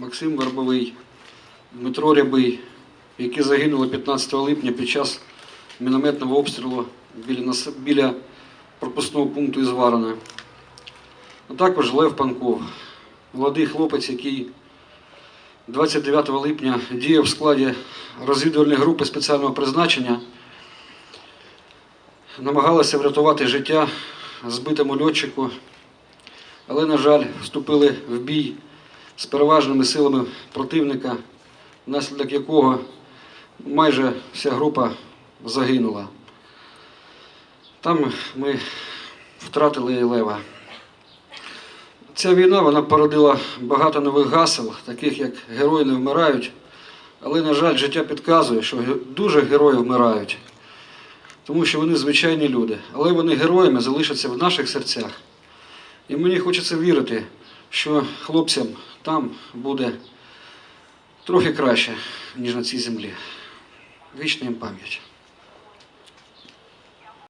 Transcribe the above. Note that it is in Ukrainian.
Максим Вербовий, Дмитро Рябий, які загинули 15 липня під час мінометного обстрілу біля, біля пропускного пункту Ізварина. А також Лев Панков, молодий хлопець, який 29 липня діяв в складі розвідувальної групи спеціального призначення, намагалася врятувати життя збитому льотчику, але, на жаль, вступили в бій з переважними силами противника, внаслідок якого майже вся група загинула. Там ми втратили і лева. Ця війна вона породила багато нових гасел, таких як герої не вмирають. Але, на жаль, життя підказує, що дуже герої вмирають, тому що вони звичайні люди. Але вони героями залишаться в наших серцях. І мені хочеться вірити, що хлопцям там буде трохи краще, ніж на цій землі. Вічна їм пам'ять.